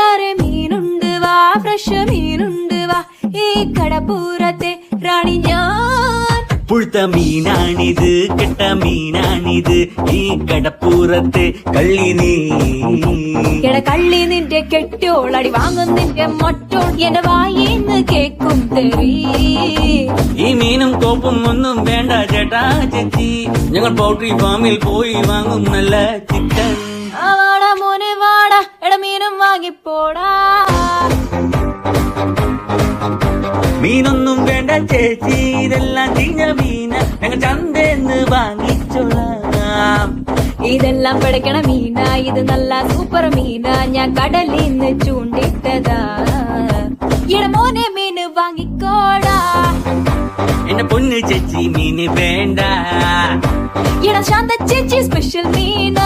സാറെ മീനുണ്ട് വാ ഫ്രഷ് മീനുണ്ട് വാ. ഈ കടപ്പൂരത്തെ റാണി ഞാൻ. പുഴുത്ത മീനാണിത് കെട്ട മീനാണിത്. ഈ കടപ്പൂരത്തെ കള്ളി നീ. എട കള്ളി നിന്റെ കെട്ടിയോളടി വാങ്ങും നിന്റെ മൊട്ടോൾ. എന്റെ വായിന്ന് കേക്കും തെറി. ഈ മീനും കോപ്പും ഒന്നും വേണ്ട ചേട്ടാ ചേച്ചി. ഞങ്ങൾ പൗട്രി ഫാമിൽ പോയി വാങ്ങും നല്ല ചിക്കൻ. മീനൊന്നും വേണ്ട ചേച്ചി ഇതെല്ലാം ചീഞ്ഞ മീന. ഞങ്ങൾ ചന്തേന്ന് വാങ്ങിച്ചോളാം. ഇതെല്ലാം പിടയ്ക്കണ മീന ഇത് നല്ല സൂപ്പർ മീന. ഞാൻ കടലിൽ നിന്ന് ചൂണ്ടിട്ടതാ. ഇടമോനെ മീന് വാങ്ങിക്കോടാ. എന്റെ പൊന്ന് ചേച്ചി മീന് വേണ്ട. ഇട ശാന്ത ചേച്ചി സ്പെഷ്യൽ മീന.